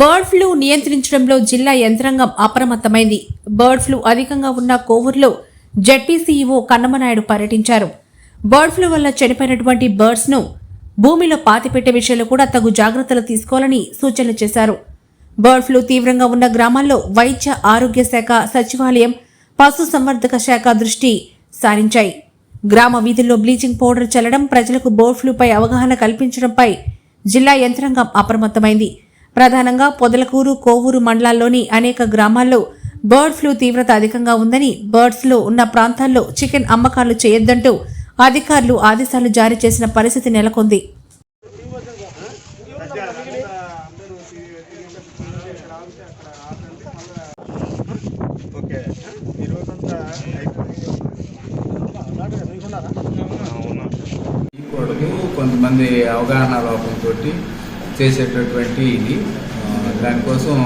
Bird flu నియంత్రించడంలో జిల్లా యంత్రాంగం అప్రమత్తమైంది. బర్డ్ ఫ్లూ అధికంగా ఉన్న కోవూరులో జడ్పీసీఈఓ కన్నమనాయుడు పర్యటించారు. బర్డ్ ఫ్లూ వల్ల చనిపోయినటువంటి బర్డ్స్ను భూమిలో పాతిపెట్టే విషయంలో కూడా తగు జాగ్రత్తలు తీసుకోవాలని సూచనలు చేశారు. బర్డ్ ఫ్లూ తీవ్రంగా ఉన్న గ్రామాల్లో వైద్య ఆరోగ్య శాఖ సచివాలయం పశు సంవర్ధక శాఖ దృష్టి సారించాయి. గ్రామ వీధుల్లో బ్లీచింగ్ పౌడర్ చల్లడం ప్రజలకు బర్డ్ ఫ్లూపై అవగాహన కల్పించడంపై జిల్లా యంత్రాంగం అప్రమత్తమైంది. ప్రధానంగా పొదలకూరు కోవూరు మండలాల్లోని అనేక గ్రామాల్లో బర్డ్ ఫ్లూ తీవ్రత అధికంగా ఉందని బర్డ్స్లో ఉన్న ప్రాంతాల్లో చికెన్ అమ్మకాలు చేయొద్దంటూ అధికారులు ఆదేశాలు జారీ చేసిన పరిస్థితి నెలకొంది. కొంతమంది అవగాహన లోపంతో చేసేటటువంటి ఇది. దానికోసం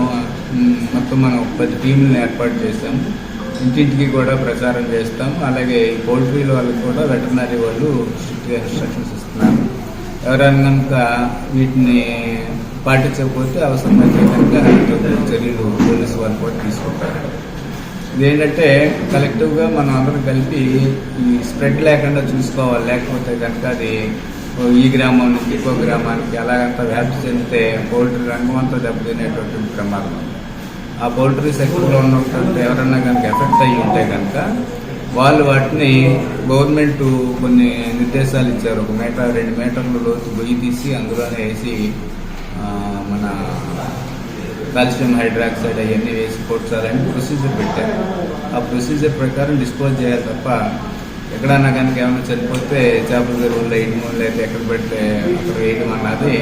మొత్తం మనం పది టీంలను ఏర్పాటు చేస్తాము ఇంటింటికి కూడా ప్రచారం చేస్తాం. అలాగే ఈ వాళ్ళకి కూడా వెటర్నరీ వాళ్ళు స్ట్రిక్ట్గా ఇన్స్ట్రక్షన్స్ ఇస్తున్నారు. ఎవరైనా కనుక వీటిని పాటించకపోతే అవసరమైతే కనుక చర్యలు పోలీసు వాళ్ళు కూడా తీసుకుంటారు. ఇదేంటంటే కలెక్టివ్గా మనం అందరం కలిపి ఈ స్ప్రెడ్ లేకుండా చూసుకోవాలి. లేకపోతే కనుక అది ఈ గ్రామం నుంచి ఇంకో గ్రామానికి అలాగంతా వ్యాప్తి చెందితే పౌల్ట్రీ రంగం అంతా దెబ్బతినేటువంటి ప్రమాదం. ఆ పౌల్ట్రీ సెక్టర్లో ఉన్నటువంటి ఎవరన్నా కనుక ఎఫెక్ట్ అయ్యి ఉంటే కనుక వాళ్ళు వాటిని గవర్నమెంట్ కొన్ని నిర్దేశాలు ఇచ్చారు. ఒక మీటర్ రెండు మీటర్ల లోతు గొయ్యి తీసి అందులోనే వేసి మన కాల్షియం హైడ్రాక్సైడ్ అవన్నీ వేసి కొట్టాలని ప్రొసీజర్ పెట్టారు. ఆ ప్రొసీజర్ ప్రకారం డిస్పోజ్ చేయాలి తప్ప ఎక్కడన్నా కనుక ఏమైనా చనిపోతే చేపల చెరువులు వేయడము లేకపోతే ఎక్కడ పెడితే అక్కడ వేయడం అన్నది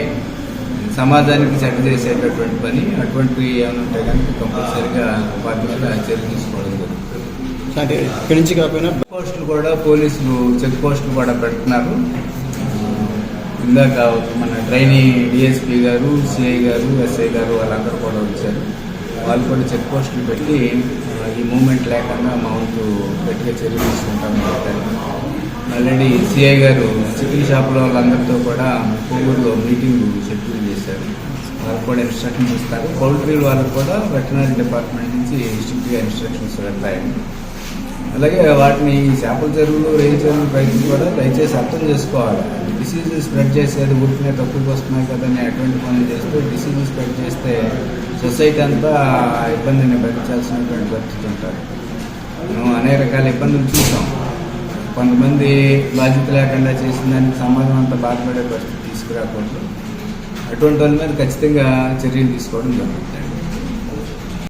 సమాజానికి చెడ్డ చేసేటటువంటి పని. అటువంటివి ఏమైనా ఉంటే కనుక కంపల్సరీగా వాటి మీద చర్య తీసుకోవడం జరుగుతుంది. అంటే ఇక్కడి నుంచి కాకపోయినా చెక్ పోస్టులు కూడా పోలీసులు చెక్ పోస్టులు కూడా పెడుతున్నారు. ఇందాక మన ట్రైనీ డిఎస్పీ గారు సిఐ గారు ఎస్ఐ గారు వాళ్ళందరూ కూడా వచ్చారు. వాళ్ళు కూడా చెక్ పోస్టులు పెట్టి ఈ మూమెంట్ లేకుండా మౌంట్ గట్టిగా చర్యలు తీసుకుంటామని చెప్పారు. ఆల్రెడీ సిఐ గారు సిటీ షాపుల వాళ్ళందరితో కూడా కోవూరులో మీటింగ్ షెడ్యూల్ చేశారు. వాళ్ళకు కూడా ఇన్స్ట్రక్షన్స్ ఇస్తారు. పౌల్ట్రీ వాళ్ళకు కూడా వెటనరీ డిపార్ట్మెంట్ నుంచి స్ట్రిక్ట్గా ఇన్స్ట్రక్షన్స్ వెళ్తాయండి అలాగే వాటిని ఈ చేపల చెరువులు రేయి చెరువులు రైతులు కూడా దయచేసి అర్థం చేసుకోవాలి. డిసీజ్ స్ప్రెడ్ చేసేది ఊరికనే తప్పుకు వస్తున్నాయి కదా అని అటువంటి పనులు చేస్తే డిసీజ్ స్ప్రెడ్ చేస్తే సొసైటీ అంతా ఇబ్బందిని భరించాల్సినటువంటి పరిస్థితి ఉంటారు మేము అనేక రకాల ఇబ్బందులు చూసాం. కొంతమంది బాధ్యత లేకుండా చేసిన దానికి సమాజం అంతా బాధపడే పరిస్థితి తీసుకురాకూడదు. అటువంటి వాళ్ళ మీద ఖచ్చితంగా చర్యలు తీసుకోవడం జరుగుతుంది.